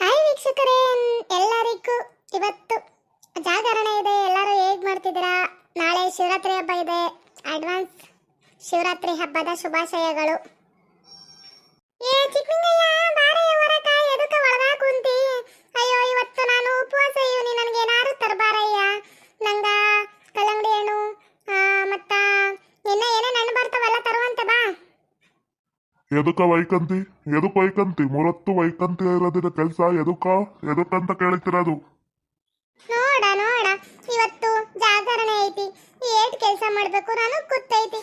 Hi ವೀಕ್ಷಕರೇ. ಎಲ್ಲರಿಗೂ ಇವತ್ತು ಜಾಗರಣೆ ಇದೆ. ಎಲ್ಲರೂ ಹೇಗ್ ಮಾಡ್ತಿದ್ದೀರಾ? ನಾಳೆ ಶಿವರಾತ್ರಿ ಹಬ್ಬ ಇದೆ. ಅಡ್ವಾನ್ಸ್ ಶಿವರಾತ್ರಿ ಹಬ್ಬದ ಶುಭಾಶಯಗಳು. ಎದಕ್ಕ ವೈಕಂತಿ, ಎದಕ್ ವೈಕಂತಿ, ಮೂರತ್ತು ವೈಕಂತಿ ಇರೋದಿನ ಕೆಲಸ ಎದಕ್ಕ ಎದಕ್ಕಂತ ಕೇಳ್ತಿರೋದು ನೋಡ ನೋಡ, ಇವತ್ತು ಜಾಗರಣೆ ಐತಿ. ಏಟ್ ಕೆಲಸ ಮಾಡ್ಬೇಕು ನಾನು ಕುತ್ತೈತಿ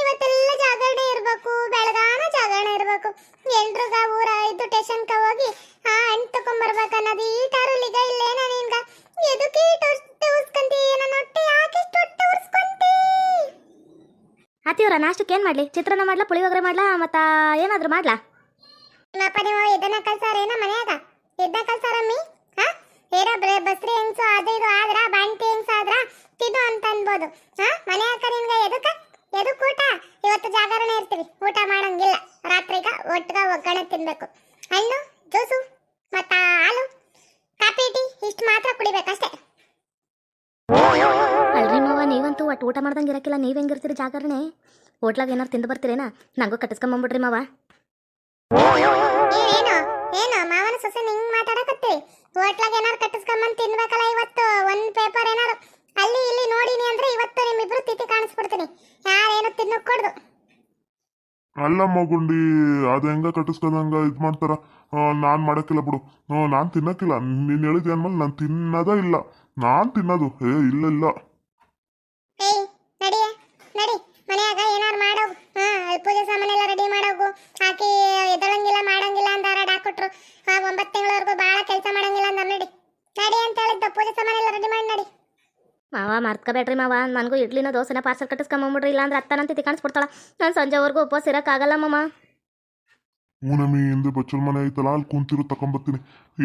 ಇವತ್ತೆಲ್ಲ ಜಾಗರಣೆ ಇರ್ಬೇಕು, ಬೆಳಗಾನ ಜಾಗರಣೆ ಇರ್ಬೇಕು. ಎಲ್ರಿಗ ಊರ ಇದು ಕ ಹೋಗಿ ಆ ಹಣ್ಣು ತಗೊಂಬರ್ಬೇಕು ಅನ್ನೋದು ಈ ಟರುಲಿಗ ಇಲ್ಲೇನ ನಿನ್ಗ? ಎದಕ್ಕೆ ಹೊಟ್ಟೆ ಯಾಕೆ ಇಷ್ಟು ಹೊಟ್ಟೆ ಉರ್ಸ್ಕೊಂತಿ ಅತ್ತಿಯವ್ರ ನಾಷ್ಟಕ್ಕೆ ಏನು ಮಾಡಲಿ? ಚಿತ್ರಾನ್ನ ಮಾಡ್ಲಾ, ಪುಳಿಯೋಗರೆ ಮಾಡ್ಲಾ, ಮತ್ತು ಏನಾದರೂ ಮಾಡ್ಲಾ? ನಿಮ್ಮಪ್ಪ ನೀವು ಇದನ್ನ ಕಲ್ಸಾರೇನ ಮನ್ಯಾಗ? ಇದನ್ನ ಕಲ್ಸಾರಮ್ಮಿ ಹಾ? ಏನೋ ಬ್ರೆ ಬಸ್ರಿ ಹೆಂಗ್ಸು, ಅದು ಇದು ಆದ್ರ ಬಂಟಿ ಹೆಂಗ್ಸು ಆದ್ರ? ತಿದು ಅಂತ ಅನ್ಬೋದು. ಹಾ? ಮನ್ಯಾಗ ನಿನ್ಗೆ ಎದಕ್ಕ? ಎದಕ್ ಊಟ? ಇವತ್ತು ಜಾಗರಣೆ ಇರ್ತೀವಿ. ಊಟ ಮಾಡಂಗಿಲ್ಲ. ರಾತ್ರಿಗ ಒಟ್ಟಗ ಒಗ್ಗರಣೆ ತಿನ್ಬೇಕು. ಹಣ್ಣು ಜ್ಯೂಸು ಮತ್ತ ಹಾಲು ಕಾಫಿ ಟೀ ಇಷ್ಟು ಮಾತ್ರ ಕುಡಿಬೇಕಷ್ಟೇ ಅಲ್ರಿ ಮಾವ ನೀವಂತೂ ಒಟ್ಟು ಊಟ ಮಾಡ್ದಂಗೆ ಇರಕ್ಕಿಲ್ಲ ನೀವು ಹೆಂಗಿರ್ತೀರಿ ಜಾಗರಣೆ? ಹೋಟ್ಲಾಗ ಏನಾರು ತಿಂದು ಬರ್ತೀರೇನಾ? ನಂಗೂ ಕಟ್ಟಿಸ್ಕೊಂಬಂಬಿಡ್ರಿ ಮಾವ. ಏನು ಏನು? ಮಾವನ ಸೊಸೆ ನಿಂಗ್ ಮಾತಾಡಕತ್ತಿ. ಹೋಟ್ಲಾಗ ಏನಾರು ಕಟ್ಟಿಸ್ಕೊಂಬಂದ್ ತಿನ್ಬೇಕಲ್ಲ ಇವತ್ತು? ಒಂದು ಪೇಪರ್ ಏನಾರು? ಅಲ್ಲಿ ಇಲ್ಲಿ ನೋಡಿನಿ ಅಂದ್ರೆ ಇವತ್ತು ನಿಮ್ಮಿಬ್ರು ತಿಥಿ ಕಾಣಿಸ್ಬಿಡ್ತೀನಿ. ಯಾರೇನು ತಿನ್ನೋಕ್ ಕೊಡ್ದು. ಅಲ್ಲ ಮಗುಂಡಿ ಅದು ಹೆಂಗ ಕಟ್ಟಿಸ್ಕೊಂಡಂಗ ಇದ್ ಮಾಡ್ತಾರ? ನಾನು ನಾನ್ ಮಾಡಕ್ಕಿಲ್ಲ ಬಿಡು. ನಾನು ನಾನ್ ತಿನ್ನಕ್ಕಿಲ್ಲ. ನೀನ್ ಹೇಳಿದ್ಯಾನ್ಮೇಲೆ ನಾನ್ ತಿನ್ನದ ಇಲ್ಲ. ನಾನ್ ತಿನ್ನೋದು. ಏ ಇಲ್ಲ ಇಲ್ಲ ಏಯ್ ನಡಿಯ ನಡಿ ಮನ್ಯಾಗ ಏನಾರು ಮಾಡೋಗು ಹಾ ಅಲ್ಲಿ ಪೂಜೆ ಸಾಮಾನೆಲ್ಲ ರೆಡಿ ಮಾಡೋಗು ಆಕಿ ಎದಳಂಗಿಲ್ಲ ಮಾಡಂಗಿಲ್ಲ ಅಂದಾರ ಡಾಕ್ಟ್ರು ಆ ಒಂಬತ್ತು ತಿಂಗಳವರೆಗೂ ಭಾಳ ಕೆಲಸ ಮಾಡಂಗಿಲ್ಲ ಅಂದಾರ ನಡಿ ನಡಿ ಅಂತ ಹೇಳಿದ್ದ ಪೂಜೆ ಸಾಮಾನೆಲ್ಲ ರೆಡಿ ಮಾಡಿ ನಡಿ ಮಾವ ಮರ್ತ್ಕೋಬೇಡ್ರಿ ಮಾವ. ನನಗೂ ಇಡ್ಲಿನ ದೋಸೆನ ಪಾರ್ಸಲ್ ಕಟ್ಟಿಸ್ಕೊಂಬಂಬಿಡ್ರಿ ಇಲ್ಲಾಂದ್ರೆ ಅತ್ತನಂತ ತಿಥಿ ಕಾಣಿಸ್ಬಿಡ್ತಾಳ. ನಾನು ಸಂಜೆವರೆಗೂ ಉಪವಾಸ ಇರೋಕ್ಕಾಗಲ್ಲ ಮಾಮ. ಮೂನಮಿ ಹಿಂದೆ ಬಚ್ಚಲ್ ಮನೆ ಐತಲ್ಲ ಅಲ್ಲಿ ಕುಂತಿರು ತಕೊಂಬತ್ತೀನಿ.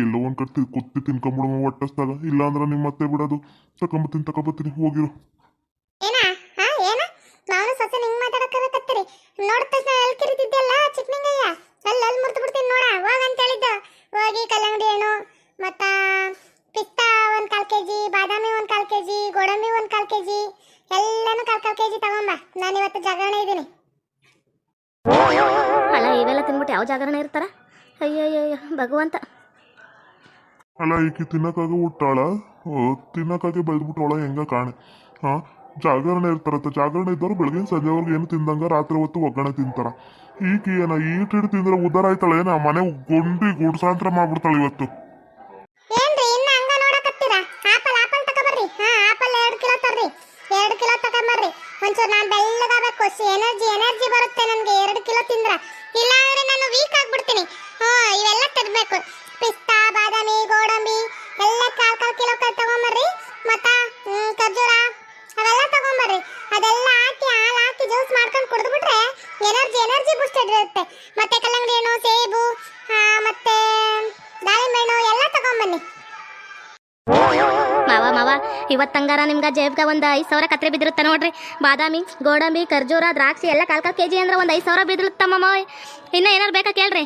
ಎಲ್ಲೋ ಒಂದು ಕಟ್ಟಿ ಕುತ್ತಿ ತಿನ್ಕೊಂಬಿಡಮ್ಮ ಒಟ್ಟಸ್ದಾಗ. ಇಲ್ಲಾಂದ್ರೆ ನಿಮ್ಮ ಮತ್ತೆ ಬಿಡೋದು. ತಕೊಂಬತ್ತೀನಿ ತಕೊಂಬತ್ತೀನಿ ಹೋಗಿರು. ಏನ? ಹಾ ಏನ? ನಾನು ಸೊಸೆ ನಿಂಗೆ ನೋಡಿದ ತಕ್ಷಣ ಎಲ್ಲಿ ಕಿರಿತಿದ್ದೆಲ್ಲ ಚಿಕ್ಕನಿಂಗಯ್ಯ ಅಲ್ಲಿ ಅಲ್ಲಿ ಮುರ್ತು ಬಿಡ್ತೀನಿ ನೋಡ ಹೋಗ ಅಂತ ಹೇಳಿದ್ದ ಹೋಗಿ ಕಲ್ಲಂಗಡಿ ಹಣ್ಣು ಮತ್ತ ಪಿಸ್ತಾ ಒಂದ್ ಕಾಲ್ ಕೆಜಿ ಬಾದಾಮಿ ಒಂದ್ ಕಾಲ್ ಕೆಜಿ ಗೋಡಂಬಿ ಒಂದ್ ಕಾಲ್ ಕೆಜಿ ಎಲ್ಲಾನು ಕಾಲ್ ಕಾಲ್ ಕೆಜಿ ತಗೊಂಬ ನಾನು ಇವತ್ತು ಜಾಗರಣೆ ಇದ್ದೀನಿ ಅಲ್ಲ ಯಾವ ಜಾಗರಣೆ ಇರ್ತಾರ? ಅಯ್ಯಯ್ಯೋ ಭಗವಂತ. ಅಲ್ಲ ಈಕೆ ತಿನ್ನಕ್ಕಾಗ ಹುಟ್ಟಾಳ? ತಿನ್ನಕ್ಕಾಗಿ ಬೆಳೆದ್ಬಿಟ್ಟವಳ ಹೆಂಗ ಕಾಣೆ? ಹಾ ಜಾಗರಣೆ ಇರ್ತಾರತ್ತ ಜಾಗರಣೆ ಇದ್ದವ್ರು ಬೆಳಗಿನ ಸಂಜೆವರೆಗೆ ಏನು ತಿಂದಂಗ ರಾತ್ರಿ ಹೊತ್ತು ಒಗ್ಗರಣೆ ತಿಂತಾರ. ಈಕಿ ಏನ ಈಟ್ ಹಿಡ್ ತಿಂದ್ರೆ ಉದ್ದಾರ ಆಯ್ತಾಳ ಏನ? ಮನೆ ಗೊಂಡಿ ಗುಡ್ಸಾಂತರ ಮಾಡ್ಬಿಡ್ತಾಳ ಇವತ್ತು. ಏನ್ರಿ ಇನ್ನ ಹಂಗ ನೋಡಕತ್ತೀರಾ? Apple apple ತಗೊಂಬರ್ರಿ. ಹಾ ಆಪಲ್ ಎರಡು ಕಿಲೋ ತಗೊಂಬರ್ರಿ. ಒಂಚೂರು ನಾನು ಬೆಳ್ಳಗಾಗಬೇಕು. ಎನರ್ಜಿ ಎನರ್ಜಿ ಬರುತ್ತೆ ನನಗೆ. ಎರಡು ಕಿಲೋ ತಿಂದ್ರ. ಇಲ್ಲ ಹ್ಞೂ ಇವೆಲ್ಲ ತರಬೇಕು ಪಿಸ್ತಾ, ಬಾದಾಮಿ, ಗೋಡಂಬಿ, ಎಲ್ಲ ಕಾಲ್ ಕಾಲ್ ಕಿಲೋ ತಗೊಂಬರ್ರಿ. ಮತ್ತ ಖರ್ಜೂರ, ಅವೆಲ್ಲ ತಗೊಂಬರ್ರಿ. ಅದೆಲ್ಲ ಹಾಕಿ, ಹಾಲು ಹಾಕಿ ಜ್ಯೂಸ್ ಮಾಡ್ಕೊಂಡು ಕುಡಿದ್ಬಿಟ್ರೆ ಎನರ್ಜಿ ಎನರ್ಜಿ ಬೂಸ್ಟೆಡ್ ಇರುತ್ತೆ. ಮತ್ತೆ ಕಲ್ಲಂಗಡಿ ಹಣ್ಣು, ಸೇಬು ಮತ್ತೆ ದಾಳಿಂಬೆ ಹಣ್ಣು, ಎಲ್ಲ ತಗೊಂಬನ್ನಿ. ಮಾವ ಮಾವ ಇವತ್ತಂಗಾರ ನಿಮ್ಗೆ ಜೇಬ್ಗೆ ಒಂದು ಐದು ಸಾವಿರ ಕತ್ರೆ ಬಿದ್ದಿರುತ್ತೆ ನೋಡ್ರಿ. ಬಾದಾಮಿ, ಗೋಡಂಬಿ, ಖರ್ಜೂರ, ದ್ರಾಕ್ಷಿ, ಎಲ್ಲ ಕಾಲ್ ಕಾಲ್ ಕೆ ಜಿ ಅಂದ್ರೆ ಒಂದು ಐದು ಸಾವಿರ ಬಿದ್ದಿರುತ್ತಮ್ಮ ಮಾವ. ಇನ್ನೂ ಏನಾರು ಬೇಕಾ ಕೇಳ್ರಿ?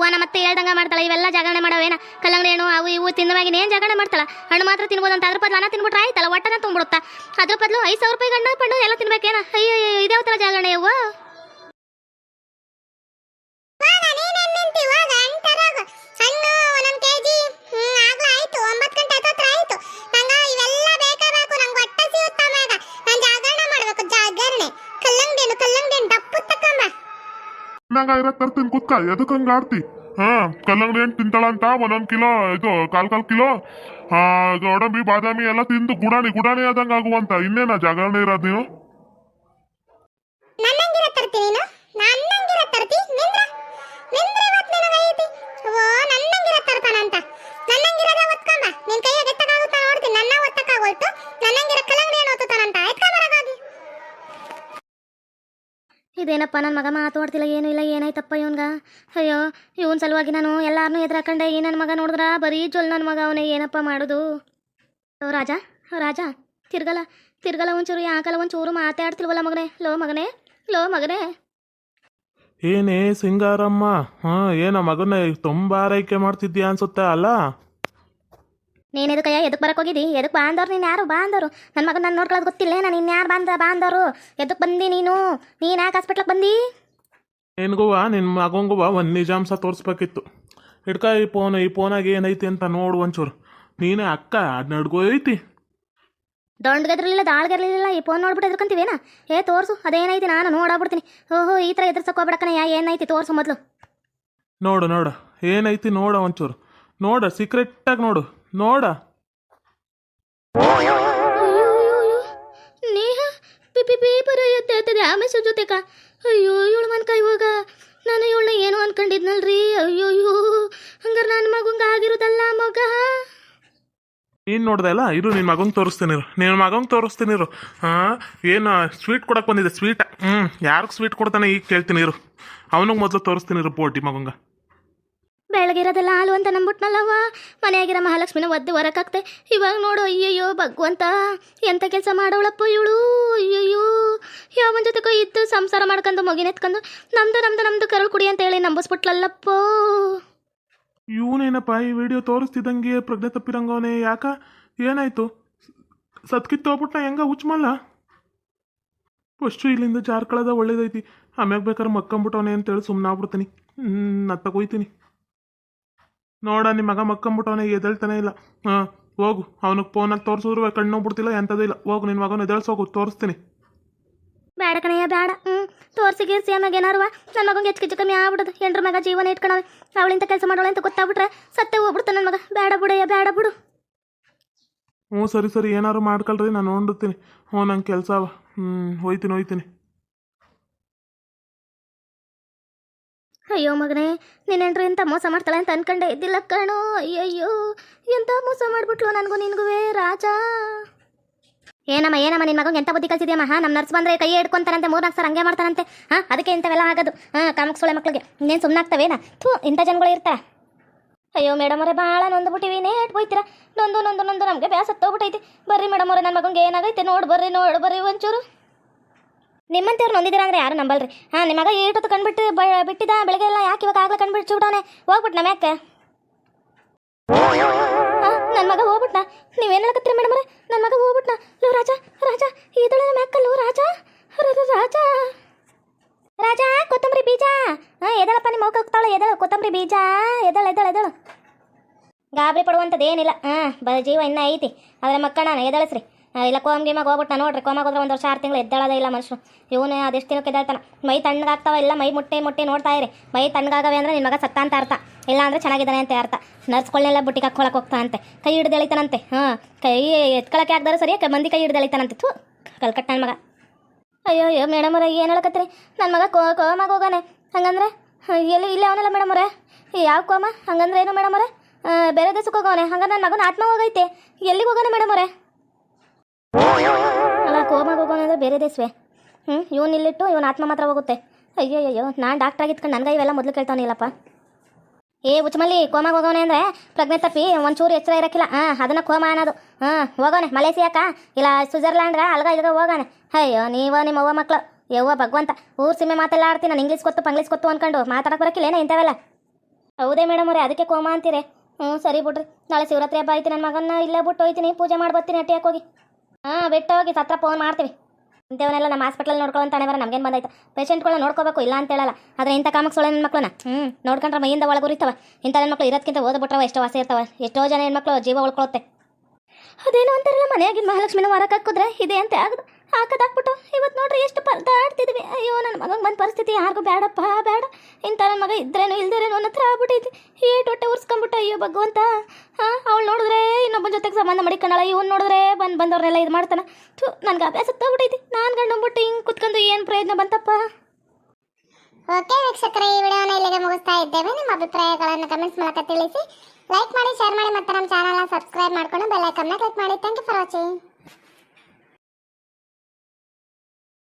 ಯವ್ವನ ಮತ್ತೆ ಹೇಳ್ದಂಗ ಮಾಡ್ತಾಳೆ, ಇವೆಲ್ಲ ಜಾಗರಣೆ ಮಾಡವೇನ? ಕಲ್ಲಂಗಡಿ ಹಣ್ಣು ಅವು ಇವು ತಿನ್ನುವಾಗಿನ ಏನು ಜಾಗರಣೆ ಮಾಡ್ತಾಳ? ಹಣ್ಣು ಮಾತ್ರ ತಿನ್ಬೋದು ಅಂತ ಅದ್ರ ಬದಲು ಅನ್ನ ತಿನ್ಬಿಟ್ರೆ ಆಯ್ತಲ್ಲ, ಒಟ್ಟನ ತುಂಬಿಡುತ್ತಾ? ಅದ್ರ ಬದಲು ಐದು ಸಾವಿರ ರೂಪಾಯಿ ಗಂಡ ಪಂಡು ಎಲ್ಲ ತಿನ್ಬೇಕೇನ? ಅಯ್ಯೋ ಇದೇ ಥರ ಜಾಗರಣೆ ಯವ್ವ ನಂಗ ಇರೋ ತರ್ತೀನಿ ಕುತ್ಕ ಎದಕ್ಕೆ ಹಂಗ ಆಡ್ತಿ? ಹಾ, ಕಲ್ಲಂಗಡಿ ಹಣ್ಣು ತಿಂತಾಳಂತ ಒಂದೊಂದು ಕಿಲೋ, ಇದು ಕಾಲ್ ಕಾಲ್ ಕಿಲೋ. ಗೋಡಂಬಿ ಬಾದಾಮಿ ಎಲ್ಲ ತಿಂದು ಗುಡಾಣಿ ಗುಡಾಣಿ ಆದಂಗ ಆಗುವಂತ. ಇನ್ನೇನ ಜಾಗರಣೆ ಇರೋದು ನೀವು ಇದೇನಪ್ಪ ನನ್ನ ಮಗ ಮಾತಾಡ್ತಿಲ್ಲ ಏನು ಇಲ್ಲ, ಏನಾಯ್ತಪ್ಪ ಇವನ್ಗ? ಅಯ್ಯೋ, ಇವನ್ ಸಲುವಾಗಿ ನಾನು ಎಲ್ಲಾರನ್ನೂ ಎದುರಾಕಂಡೆ, ಈ ನನ್ನ ಮಗ ನೋಡಿದ್ರ ಬರೀ ಜೊಲ್ ನನ್ನ ಮಗ ಅವನೇ, ಏನಪ್ಪ ಮಾಡೋದು? ಓ, ರಾಜ ರಾಜ, ತಿರ್ಗಲ ತಿರ್ಗಲ ಒಂಚೂರು ಯಾಕಲ್ಲ ಒಂಚೂರು ಮಾತಾಡ್ತಿಲ್ವಲ್ಲ ಮಗನೇ? ಲೋ ಮಗನೇ ಲೋ ಮಗನೇ. ಏನೇ, ಸಿಂಗಾರಮ್ಮ, ಹಾಂ, ಏನ ಮಗನ, ತುಂಬ ಆರೈಕೆ ಮಾಡ್ತಿದ್ಯಾ ಅನ್ಸುತ್ತೆ ಅಲ್ಲ? ನೀನು ಎದಕ್ಕಯ್ಯ ಎದಕ್ಕೆ ಬರಕ್ಕೆ ಹೋಗಿದ್ದಿ ಎದಕ್ಕೆ ಬಾಂದವ್ರು ನೀನು ಯಾರು? ಬಾಂದವರು ನನ್ನ ಮಗನ ನಾನು ನೋಡ್ಕೊಳ್ಳೋದು ಗೊತ್ತಿಲ್ಲ. ನಾನು ಇನ್ಯಾರು ಬಾಂದ ಬಾಂದವರು ಎದಕ್ಕೆ ಬಂದಿ ನೀನು? ನೀನು ಯಾಕೆ ಹಾಸ್ಪಿಟ್ಲಿಗೆ ಬಂದಿ? ನಿನಗುವ ನಿನ್ನ ಮಗಂಗುವ ಒಂದು ನಿಜಾಂಶ ತೋರಿಸ್ಬೇಕಿತ್ತು. ಹಿಡ್ಕ ಈ ಫೋನ್ ಈ ಫೋನಾಗ ಏನೈತಿ ಅಂತ ನೋಡು ಒಂಚೂರು. ನೀನೇ ಅಕ್ಕ ಅದು ನಡ್ಗೋಯ್ತಿ ದೊಂಡ್ಗೆದ್ರಲಿಲ್ಲ ದಾಳ್ಗೆರ್ಲಿಲ್ಲ ಈ ಫೋನ್ ನೋಡ್ಬಿಟ್ಟು ಎದ್ಕೊಂತೀವೇನ ಏ ತೋರಿಸು ಅದೇನೈತಿ ನಾನು ನೋಡಾಬಿಡ್ತೀನಿ. ಓಹೋ ಈ ಥರ ಎದುರ್ಸಕ್ಕೆ ಹೋಗ್ಬಿಡಕ್ಕನ ಯಾ ಏನೈತಿ ತೋರ್ಸು ಮೊದಲು. ನೋಡು ನೋಡು ಏನೈತಿ ನೋಡು ಒಂಚೂರು. ನೋಡು ಸೀಕ್ರೆಟ್ಟಾಗಿ ನೋಡು. ನೋಡ. ನೇಹ ಪೇಪರ್ ಎತ್ತೈತದೆ ಆಮೇಲೆ ಜೊತೆ ಕಾ ಅಯ್ಯೋ ಇವಳು ಮನ್ಕ ಇವಾಗ. ನಾನು ಇವಳನ್ನ ಏನು ಅನ್ಕೊಂಡಿದ್ನಲ್ರಿ? ಅಯ್ಯೋ ಅಯ್ಯೋ ಹಂಗಾರೆ ನನ್ನ ಮಗಂಗೆ ಆಗಿರೋದಲ್ಲ ಮಗ? ನೀನು ನೋಡ್ದಲ್ಲ ಇರು ನಿನ್ನ ಮಗಂಗೆ ತೋರಿಸ್ತೀನಿ ಇರು. ನಿನ್ನ ಮಗಂಗೆ ತೋರಿಸ್ತೀನಿ ಇರು. ಹಾಂ ಏನು ಸ್ವೀಟ್ ಕೊಡಕ್ಕೆ ಬಂದಿದೆ ಸ್ವೀಟ್ ಹ್ಞೂ ಯಾರಿಗೆ ಸ್ವೀಟ್ ಕೊಡ್ತಾನೆ ಈಗ ಕೇಳ್ತೀನಿ ಇರು. ಅವನಿಗೆ ಮೊದಲು ತೋರಿಸ್ತೀನಿ ಇರು ಪೋಟಿ ಮಗಂಗೆ. ಬೆಳಗಿರೋದೆಲ್ಲ ಹಾಲು ಅಂತ ನಂಬಿಟ್ನಲ್ಲವ್ವ ಮನೆಯಾಗಿರೋ ಮಹಾಲಕ್ಷ್ಮಿನ ಒದ್ದೆ ಹೊರಕಾಗ್ತೆ ಇವಾಗ ನೋಡು, ಅಯ್ಯಯ್ಯೋ, ಭಗವಂತ. ಎಂಥ ಕೆಲಸ ಮಾಡೋಳಪ್ಪ ಇವಳು? ಅಯ್ಯಯ್ಯೋ. ಯಾವನ ಜೊತೆ ಕೈ ಇದ್ದು ಸಂಸಾರ ಮಾಡ್ಕೊಂಡು ಮಗಿನೆತ್ಕೊಂಡು ನಮ್ದು ನಮ್ದು ನಮ್ದು ಕರಳು ಕುಡಿ ಅಂತ ಹೇಳಿ ನಂಬಿಸ್ಬಿಟ್ಲಲ್ಲಪ್ಪ. ಇವನೇನಪ್ಪ ಈ ವಿಡಿಯೋ ತೋರಿಸ್ತಿದ್ದಂಗೆ ಪ್ರಜ್ಞೆ ತಪ್ಪಿರಂಗವನೇ? ಯಾಕ? ಏನಾಯ್ತು? ಸತ್ಕಿತ್ತು ಹೋಗ್ಬಿಟ್ಟ ಹೆಂಗ? ಉಚ್ಮಲ್ಲ ಫಸ್ಟು ಇಲ್ಲಿಂದ ಜಾರ್ಕಳದ ಒಳ್ಳೇದೈತಿ. ಆಮ್ಯಾಗ ಬೇಕಾದ್ರೆ ಮಕ್ಕಂಬಿಟ್ಟವನೇ ಅಂತೇಳಿ ಸುಮ್ಮನೆ ಆಗ್ಬಿಡ್ತೀನಿ ಹ್ಞೂ ನತ್ತ ಕೊಯ್ತೀನಿ ನೋಡ ನಿಮ್ಮ ಮಗ ಮಕ್ಕಂಬಿಟ್ಟವನೆ ಎದ್ದೇಳ್ತಾನೆ ಇಲ್ಲ. ಹಾಂ ಹೋಗು ಅವನಿಗೆ ಫೋನಲ್ಲಿ ತೋರಿಸಿದ್ರು ಕಣ್ಣು ಬಿಡ್ತಿಲ್ಲ ಎಂಥದ್ದು ಇಲ್ಲ. ಹೋಗು ನಿನ್ನ ಮಗನ ಎದ್ದೇಳ್ಸೋಗು ತೋರಿಸ್ತೀನಿ. ಬೇಡ ಕಣಯ್ಯ ಬೇಡ. ಹ್ಞೂ ತೋರಿಸಿ ಗೀರ್ಸಿ ಏನಾರುವ ನನ್ನ ಮಗಂಗೆ ಹೆಚ್ಚು ಹೆಚ್ಚು ಕಮ್ಮಿ ಆಗ್ಬಿಡೋದು. ಎಲ್ರ ಮಗ ಜೀವನ ಇಟ್ಕೊಳವೆ ಅವಳಿಂತ ಕೆಲಸ ಮಾಡೋಳೆ ಅಂತ ಗೊತ್ತಾಗ್ಬಿಟ್ರೆ ಸತ್ತೆ ಹೋಗ್ಬಿಡ್ತಾನೆ ನನ್ನ ಮಗ. ಬೇಡ ಬಿಡಯ್ಯ ಬೇಡ ಬಿಡು. ಹ್ಞೂ ಸರಿ ಸರಿ ಏನಾದ್ರು ಮಾಡ್ಕೊಳ್ರಿ ನಾನು ನೋಡಿರ್ತೀನಿ ಹ್ಞೂ ನಂಗೆ ಕೆಲಸ ಅವ. ಹ್ಞೂ ಹೋಯ್ತೀನಿ ಹೋಯ್ತೀನಿ. ಅಯ್ಯೋ ಮಗನೇ ನಿನ್ನೆಂಟ್ರು ಎಂಥ ಮೋಸ ಮಾಡ್ತಾಳೆ ಅಂತ ಅನ್ಕೊಂಡೆ ಇದ್ದಿಲ್ಲ ಕಣೋ. ಅಯ್ಯಯ್ಯೋ, ಎಂಥ ಮೋಸ ಮಾಡ್ಬಿಟ್ಲು ನನಗೂ ನಿನಗೂ ರಾಜ? ಏನಮ್ಮ ಏನಮ್ಮ ನಿನ್ನ ಮಗಂಗೆ ಎಂಥ ಬುದ್ಧಿ ಕಲ್ಸಿದ್ಯಮ್ಮ, ಹಾಂ? ನಮ್ಮ ನರ್ಸ್ ಬಂದರೆ ಕೈ ಹಿಡ್ಕೊಂತಾರಂತೆ, ಮೂರ್ನಾಲ್ಕು ಸರ್ ಹಂಗೆ ಮಾಡ್ತಾರಂತೆ. ಹಾಂ, ಅದಕ್ಕೆ ಇಂಥವೆಲ್ಲ ಆಗೋದು. ಹಾಂ, ಕಾಮಕ್ ಮಕ್ಕಳಿಗೆ ಇನ್ನೇನು ಸುಮ್ಮನಾಗ್ತವೇನ ಥೂ, ಇಂಥ ಜನಗಳು ಇರ್ತಾರ. ಅಯ್ಯೋ ಮೇಡಮ್ ಅವರೇ ಭಾಳ ನೊಂದ್ಬಿಟ್ಟಿವಿ. ನೇಟ್ ಬೋಯ್ತೀರಾ ನೊಂದು ನೊಂದು ನೊಂದು ನಮಗೆ ಬ್ಯಾಸತ್ತು ಹೋಗ್ಬಿಟ್ಟೈತಿ ಬರ್ರಿ ಮೇಡಮ್ ಅವರೇ ನನ್ನ ಮಗಂಗೆ ಏನಾಗೈತೆ ನೋಡಿ, ಬರ್ರಿ ನೋಡಿ, ಬರ್ರಿ ಒಂಚೂರು. ನಿಮ್ಮಂತವ್ರು ನೊಂದಿದ್ದೀರ ಅಂದ್ರೆ ಯಾರು ನಂಬಲ್ರಿ? ಹಾಂ ನಿಮ್ಮ ಮಗ ಏಟೊತ್ತು ಕಂಡ್ಬಿಟ್ಟು ಬ ಬಿಟ್ಟಿದ ಬೆಳಗ್ಗೆ ಎಲ್ಲ ಯಾಕೆ ಇವಾಗ ಆಗ್ಲೇ ಕಂಡ್ಬಿಟ್ಟು ಚೂಡವನೆ ಹೋಗ್ಬಿಟ್ಟು ನಮ್ಮ ಯಾಕೆ ನನ್ನ ಮಗ ಹೋಗ್ಬಿಟ್ನ? ಏನು ಹೇಳಕತ್ತೀರಿ ಮೇಡಮ್ ನನ್ನ ಮಗ ಹೋಗ್ಬಿಟ್ನ? ಲೋ ರಾಜ ರಾಜ ಇದಳ ಮ್ಯಾಕಲ್ಲು ರಾಜ? ರಾಜಾ ರಾಜಾ? ರಾಜ ಕೊತ್ತಂಬರಿ ಬೀಜ? ಹಾಂ ಎದಳಪ್ಪ ನಿಮ್ಮ ಮಗ ಹೋಗ್ತಾಳೆ ಎದಳು ಕೊತ್ತಂಬರಿ ಬೀಜ? ಎದಳು ಎದಳು ಎದಳು. ಗಾಬರಿ ಪಡುವಂಥದ್ದು ಏನಿಲ್ಲ. ಹಾಂ ಬ ಜೀವ ಇನ್ನೂ ಐತಿ. ಆದರೆ ಮಕ್ಕಳ ಆ, ಇಲ್ಲ, ಕೋಮ್ ಗೀಮಾಗ ಹೋಗ್ಬಿಟ್ಟು ನೋಡ್ರಿ. ಕೋಮಾಗ ಹೋದ್ರೆ ಒಂದು ವರ್ಷ ಆರು ತಿಂಗಳು ಎದ್ದೇಳೋದೇ ಇಲ್ಲ ಮನುಷ್ಯರು ಇವನು ಅದೆಷ್ಟು ದಿನಕ್ಕೆ ಎದ್ದೇಳ್ತಾನ? ಮೈ ತಣ್ಣಗಾಗ್ತಾವ ಇಲ್ಲ? ಮೈ ಮುಟ್ಟೆ ಮುಟ್ಟೆ ನೋಡ್ತಾ ಇರಿ. ಮೈ ತಣ್ಣಗಾಗವೆ ಅಂದ್ರೆ ನಿಮ್ಮ ಮಗ ಸತ್ತ ಅಂತ ಅರ್ಥ. ಇಲ್ಲ ಅಂದ್ರೆ ಚೆನ್ನಾಗಿದ್ದಾನೆ ಅಂತ ಅರ್ಥ. ನರ್ಸ್ಗಳನ್ನೆಲ್ಲ ಬುಟ್ಟಿಗೆ ಹಾಕೊಳಕ್ಕೆ ಹೋಗ್ತಾನಂತೆ ಕೈ ಹಿಡ್ದು ಎಳಿತಾನಂತೆ. ಹಾಂ, ಕೈ ಎತ್ಕೊಳಕ್ಕೆ ಆಗ್ದಾರೆ ಸರಿ ಮಂದಿ ಕೈ ಹಿಡ್ದು ಎಳಿತಾನಂತೆ. ಥೂ ಕಲ್ಕಟ್ಟ ನನ್ನ ಮಗ. ಅಯ್ಯೋ ಅಯ್ಯೋ, ಮೇಡಮ್ ಅವ್ರೆ, ಏನು ಹೇಳಕತ್ತೀರಿ? ನನ್ನ ಮಗ ಕೋ ಕೋಮಾಗ ಹೋಗಾನೆ. ಹಂಗಂದ್ರೆ? ಎಲ್ಲಿ, ಇಲ್ಲೇ ಅವನಲ್ಲ ಮೇಡಮ್ ಅವರೇ? ಯಾವ ಕೋಮ? ಹಂಗಂದ್ರೆ ಏನು ಮೇಡಮ್ ಅವರೇ? ಬೇರೆ ದೇಶಕ್ಕೆ ಹೋಗೋನೆ ಹಂಗಂದ್ರೆ ನನ್ನ ಮಗನ ಆತ್ಮ ಹೋಗೈತೆ ಎಲ್ಲಿಗೆ ಹೋಗೋಣ ಮೇಡಮ್ ಅವರೇ? ಅಲ್ಲ ಕೋಮಾಗ ಹೋಗೋಣ ಬೇರೆ ದೇಶವೇ ಹ್ಞೂ ಇವನು ಇಲ್ಲಿಟ್ಟು ಇವನ ಆತ್ಮ ಮಾತ್ರ ಹೋಗುತ್ತೆ. ಅಯ್ಯೋ ಅಯ್ಯೋ ನಾನು ಡಾಕ್ಟರ್ ಆಗಿತ್ಕೊಂಡು ನನಗೆ ಇವೆಲ್ಲ ಮೊದಲು ಕೇಳ್ತಾವನಿಲ್ಲಪ್ಪ ಏ, ಉಚ್ಚಮಲ್ಲಿ ಕೋಮಾಗ ಹೋಗೋಣ ಅಂದರೆ ಪ್ರಜ್ಞೆ ತಪ್ಪಿ ಒಂಚೂರು ಎಚ್ಚರ ಇರಕ್ಕಿಲ್ಲ. ಹಾಂ, ಅದನ್ನ ಕೋಮ ಅನ್ನೋದು. ಹಾಂ ಹೋಗೋಣ ಮಲೇಸಿಯಾಕ? ಇಲ್ಲ ಸ್ವಿಟ್ಜರ್ಲ್ಯಾಂಡ್ಗ ಅಲ್ಗ ಇಲ್ಗ ಹೋಗೋಣ ಅಯ್ಯೋ, ನೀವ ನಿಮ್ಮ ಅವ್ವ ಮಕ್ಳು. ಯವ್ವ ಭಗವಂತ. ಊರು ಸಿಮೆ ಮಾತೆಲ್ಲ ಆಡ್ತೀನಿ ನಾನು ಇಂಗ್ಲೀಷ್ ಗೊತ್ತು ಪಂಗ್ಲೀಷ್ ಗೊತ್ತು ಅನ್ಕೊಂಡು ಮಾತಾಡಕ್ಕೆ ಬರಕ್ಕಿಲ್ಲ, ಏನೇ ಇಂಥವೆಲ್ಲ? ಹೌದೇ ಮೇಡಮ್ ಅವರೇ, ಅದಕ್ಕೆ ಕೋಮ ಅಂತೀರಿ. ಹ್ಞೂ ಸರಿ ಬಿಡ್ರಿ. ನಾಳೆ ಶಿವರಾತ್ರಿ ಹಬ್ಬ ಐತಿ ನನ್ನ ಮಗನ ಇಲ್ಲೇ ಬಿಟ್ಟು ಹೋಯ್ತೀನಿ ಪೂಜೆ ಮಾಡಿ ಬರ್ತೀನಿ ಅಟ್ಟಿ ಹೋಗಿ. ಹಾಂ, ಬಿಟ್ಟು ಹೋಗಿ, ಸತ್ರ ಫೋನ್ ಮಾಡ್ತೀವಿ. ಇಂಥವನ್ನೆಲ್ಲ ನಮ್ಮ ಹಾಸ್ಪಿಟಲ್ ನೋಡ್ಕೊಳ್ಳೋ ಬರ ನಮ್ಗೇನು ಬಂದೈತೆ ಪೇಷಂಟ್ಗಳನ್ನ ನೋಡ್ಕೋಬೇಕು, ಇಲ್ಲ ಅಂತ ಹೇಳಲ್ಲ. ಆದರೆ ಇಂಥ ಕಾಮಕ್ಕೆ ನನ್ನ ಮಕ್ಕಳನ್ನ ಹ್ಞೂ ನೋಡ್ಕೊಂಡ್ರೆ ಮೈಯಿಂದ ಒಳಗುರಿತವ ಇಂಥ ಹೆಣ್ಮಕ್ಳು ಇರೋದಕ್ಕಿಂತ ಓದ್ಬಿಟ್ರವ, ಎಷ್ಟೋ ವಾಸಿ ಇರ್ತಾವ. ಎಷ್ಟೋ ಜನ ಹೆಣ್ಮಕ್ಳು ಜೀವ ಉಳ್ಕೊಳುತ್ತೆ. ಅದೇನು ಅಂತಾರಲ್ಲ, ಮನೆಯಾಗಿನ ಮಹಾಲಕ್ಷ್ಮಿನ ಹೊರಕ್ಕೆ ಹಾಕಿದ್ರೆ ಇದೆ ಅಂತ ಆಗುದು ಹಾಕದಾಕ್ಬಿಟ್ಟು ಇವತ್ತು ನೋಡ್ರಿ ಎಷ್ಟು ಪರದಾಡ್ತಿದ್ವಿ. ಅಯ್ಯೋ ನನ್ನ ಮಗಂಗೆ ಬಂದ ಪರಿಸ್ಥಿತಿ ಯಾರಿಗೂ ಬೇಡಪ್ಪ ಬೇಡ ಇಂಥ ನನ್ನ ಮಗ ಇದ್ರೇನು ಇಲ್ದೇನೋ ಅನ್ನೋ ಹತ್ರ ಆಗ್ಬಿಟ್ಟೈತಿ ಏಟ್ ಹೊಟ್ಟೆ ಉರ್ಸ್ಕೊಂಬಿಟ್ಟು ಅಯ್ಯೋ ಭಗವಂತ. ಹಾಂ ಅವಳು ನೋಡಿದ್ರೆ ಇನ್ನೊಬ್ಬನ ಜೊತೆಗೆ ಸಂಬಂಧ ಮಾಡಿಕೊಂಡಳ ಇವನು ನೋಡಿದ್ರೆ ಬಂದು ಬಂದವ್ರನ್ನೆಲ್ಲ ಇದು ಮಾಡ್ತಾನೆ. ಥು, ನನಗೆ ಅಭ್ಯಾಸ ತಗ್ಬಿಟ್ಟೈತಿ ನಾನು ಗಂಡು ಹಿಂಗೆ ಕುತ್ಕೊಂಡು ಏನು ಪ್ರಯೋಜನ ಬಂತಪ್ಪ? ಓಕೆ, ವೀಕ್ಷಕರ, ಈ ವಿಡಿಯೋನ ಇಲ್ಲಿಗೆ ಮುಗಿಸ್ತಾ ಇದ್ದೇವೆ. ನಿಮ್ಮ ಅಭಿಪ್ರಾಯಗಳನ್ನು ಕಮೆಂಟ್ಸ್ ಮೂಲಕ ತಿಳಿಸಿ. ಲೈಕ್ ಮಾಡಿ ಶೇರ್ ಮಾಡಿ ಮತ್ತೆ ನಮ್ಮ ಚಾನಲ್ನ ಸಬ್ಸ್ಕ್ರೈಬ್ ಮಾಡ್ಕೊಂಡು ಬೆಲ್ ಐಕನ್ನ ಕ್ಲಿಕ್ ಮಾಡಿ. Thank you for watching